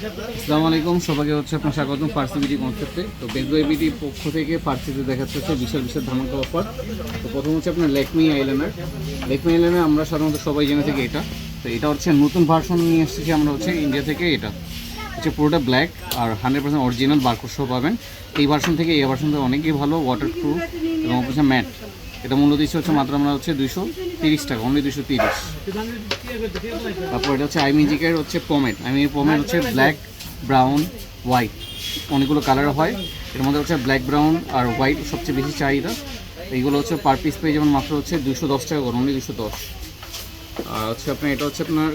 আসসালামু আলাইকুম, সবাইকে হচ্ছে আপনার স্বাগতম পার্সিবিটি কনসেপ্টে তো বেজওয়াইবিটি পক্ষ থেকে পার্সিতে দেখাচ্ছে হচ্ছে বিশাল বিশাল ধামাকা অফার তো প্রথম হচ্ছে আপনার লেকমি আইলাইনার লেকমি আইলাইনার আমরা সাধারণত সবাই জেনে থাকি এটা। তো এটা হচ্ছে নতুন ভার্সন নিয়ে এসেছি আমরা হচ্ছে ইন্ডিয়া থেকে এটা। হচ্ছে পুরোটা ব্ল্যাক আর হান্ড্রেড পার্সেন্ট অরিজিনাল বারকোড পাবেন। এই ভার্সন থেকে এই ভার্সন থেকে অনেকই ভালো ওয়াটার প্রুফ এবং হচ্ছে ম্যাট এটা মূল্য দিচ্ছে হচ্ছে মাত্র আমরা হচ্ছে দুইশো তিরিশ টাকা অনলি দুইশো তিরিশ। তারপর এটা হচ্ছে আইমিজিকের হচ্ছে পমেট। আইমি পমেট হচ্ছে ব্ল্যাক ব্রাউন হোয়াইট অনেকগুলো কালার হয়। এর মধ্যে হচ্ছে ব্ল্যাক ব্রাউন আর হোয়াইট সবচেয়ে বেশি চাহিদা। এইগুলো হচ্ছে পার পিস পেয়ে যেমন মাত্র হচ্ছে দুশো দশ টাকা করে অনলি দুশো দশ। আর হচ্ছে আপনার, এটা হচ্ছে আপনার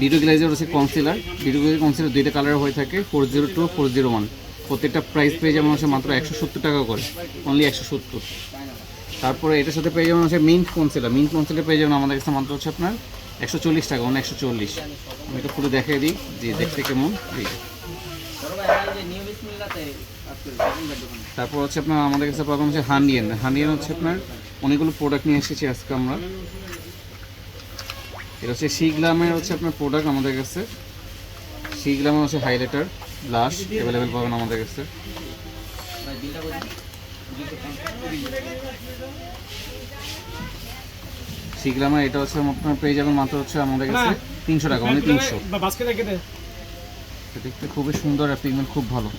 ভিডিও গ্লাইজার হচ্ছে কনসিলার ভিডিও গ্লাইজার কনসিলার দুইটা কালার হয়ে থাকে four zero two four zero one প্রত্যেকটা প্রাইস পেয়ে যেমন হচ্ছে মাত্র একশো সত্তর টাকা করে অনলি একশো সত্তর। তারপরে এটার সাথে পেয়ে যাবেন হচ্ছে মিন্ট কনসিলার মিন্ট কনসিলার পেয়ে যাবেন আমাদের কাছে মাত্র হচ্ছে আপনার একশো চল্লিশ টাকা, অনেক একশো চল্লিশ। আমি এটা পুরো দেখিয়ে দিই যে দেখতে কেমন তারপর হচ্ছে আপনার, আমাদের কাছে পাবেন হচ্ছে হান্ডিয়ান হান্ডিয়ান হচ্ছে আপনার, অনেকগুলো প্রোডাক্ট নিয়ে এসেছি আজকে আমরা। এটা হচ্ছে শিগলামের হচ্ছে আপনার প্রোডাক্ট আমাদের কাছে। শিগলামের হচ্ছে হাইলাইটার ব্লাশ অ্যাভেলেবেল পাবেন আমাদের কাছে। শিগলামের এটা হচ্ছে আপনার পেয়ে যাবেন মাত্র হচ্ছে আমাদের কাছে তিনশো টাকা। মানে তিনশো। এটা দেখতে খুবই সুন্দর আর পিগমেন্ট খুব ভালো।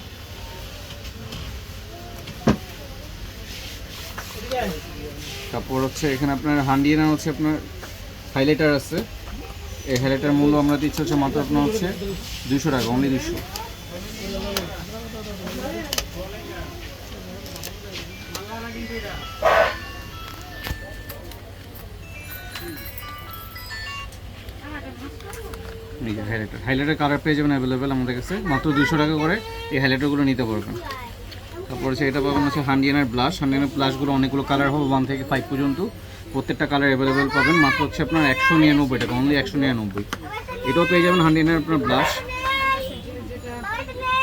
তারপর হচ্ছে এখানে আপনার হান্ডিয়ানা হচ্ছে আপনার হাইলাইটার আছে। এই হাইলাইটার মূল্য আমরা দিচ্ছি হচ্ছে মাত্র আপনার হচ্ছে দুশো টাকা অনলি দুশো এই যে হাইলাইটার হাইলাইটার কালার পেয়ে যাবেন অ্যাভেলেবেল আমাদের কাছে? মাত্র দুশো টাকা করে এই হাইলাইটারগুলো নিতে পারবেন। তারপর হচ্ছে এটা পাবেন হচ্ছে হান্ডিয়ানের ব্লাশ হান্ডিয়ানের ব্লাশগুলো অনেকগুলো কালার হবে ওয়ান থেকে ফাইভ পর্যন্ত। প্রত্যেকটা কালার অ্যাভেলেবেল পাবেন। মাত্র হচ্ছে আপনার একশো নিরানব্বই টাকা অনলি একশো নিরানব্বই। এটাও পেয়ে যাবেন হান্ডিয়ানের আপনার ব্লাশ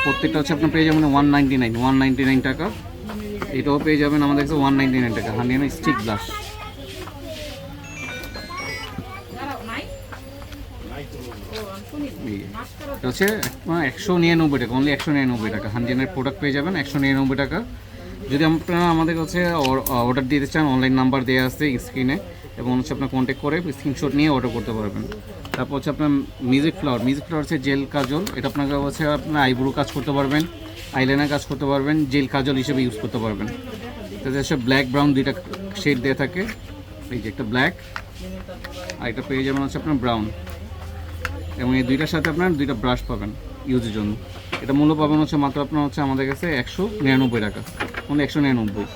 প্রত্যেকটা হচ্ছে আপনার পেয়ে যাবেন one ninety nine one ninety nine টাকা। এটাও পেয়ে যাবেন আমাদের কাছে ওয়ান নাইনটি নাইন টাকা হান্ডিয়ানের স্টিক ব্লাশ এটা হচ্ছে একশো নিরানব্বই টাকা অনলি একশো নিরানব্বই টাকা। হান্ডিয়ানের প্রোডাক্ট পেয়ে যাবেন একশো নিরানব্বই টাকা। যদি আপনারা আমাদের কাছে অর্ডার দিতে চান অনলাইন নাম্বার দেওয়া আছে স্ক্রিনে এবং হচ্ছে আপনার কন্ট্যাক্ট করে স্ক্রিনশট নিয়ে অর্ডার করতে পারবেন। তারপর হচ্ছে আপনার মিউজিক ফ্লাওয়ার মিউজিক ফ্লাওয়ার হচ্ছে জেল কাজল। এটা আপনাকে হচ্ছে আপনার আইব্রো কাজ করতে পারবেন আইলাইনার কাজ করতে পারবেন জেল কাজল হিসেবে ইউজ করতে পারবেন। তাতে হচ্ছে ব্ল্যাক ব্রাউন দুইটা শেড দেওয়া থাকে। এই যে একটা ব্ল্যাক আর এটা পেয়ে যাবেন হচ্ছে আপনার ব্রাউন এবং এই দুইটার সাথে আপনার দুইটা ব্রাশ পাবেন ইউজের জন্য। এটা মূল্য পাবেন হচ্ছে মাত্র আপনার হচ্ছে আমাদের কাছে একশো নিরানব্বই টাকা। মানে একশো নিরানব্বই।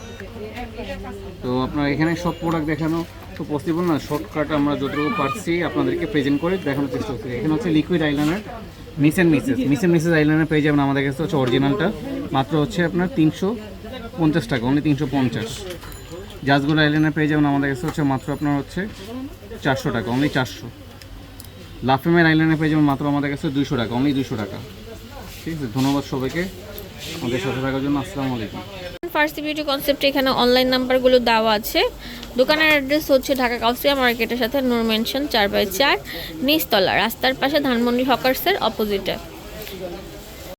তো আপনার এখানে সব প্রোডাক্ট দেখানো তো পসিবল না শর্টকাট আমরা যতটুকু পারছি আপনাদেরকে প্রেজেন্ট করে দেখানোর চেষ্টা করছি। এখানে হচ্ছে liquid eyeliner Miss and Mrs Miss and Mrs eyeliner পেয়ে যাবেন আমাদের কাছে হচ্ছে অরিজিনালটা মাত্র হচ্ছে আপনার তিনশো পঞ্চাশ টাকা অনলি তিনশো পঞ্চাশ। জাজগুলো আইলাইনার পেয়ে যাবেন আমাদের কাছে হচ্ছে মাত্র আপনার হচ্ছে চারশো টাকা অনলি চারশো। লাফেমের আইল্যান্ডে পেয়ে যাবেন মাত্র আমাদের কাছে দুইশো টাকা অনলি দুইশো টাকা। ঠিক আছে, ধন্যবাদ সবাইকে। আমাদের সাথে থাকার জন্য আসসালামু আলাইকুম। ফার্সি বিউটি কনসেপ্টে এখানে অনলাইন নাম্বারগুলো দেওয়া আছে। দোকানের অ্যাড্রেস হচ্ছে ঢাকা কাউসিয়া মার্কেটের সাথে নূর মেনশন চার বাই চার, নিচতলা, রাস্তার পাশে ধানমন্ডি হকার্সের অপোজিটে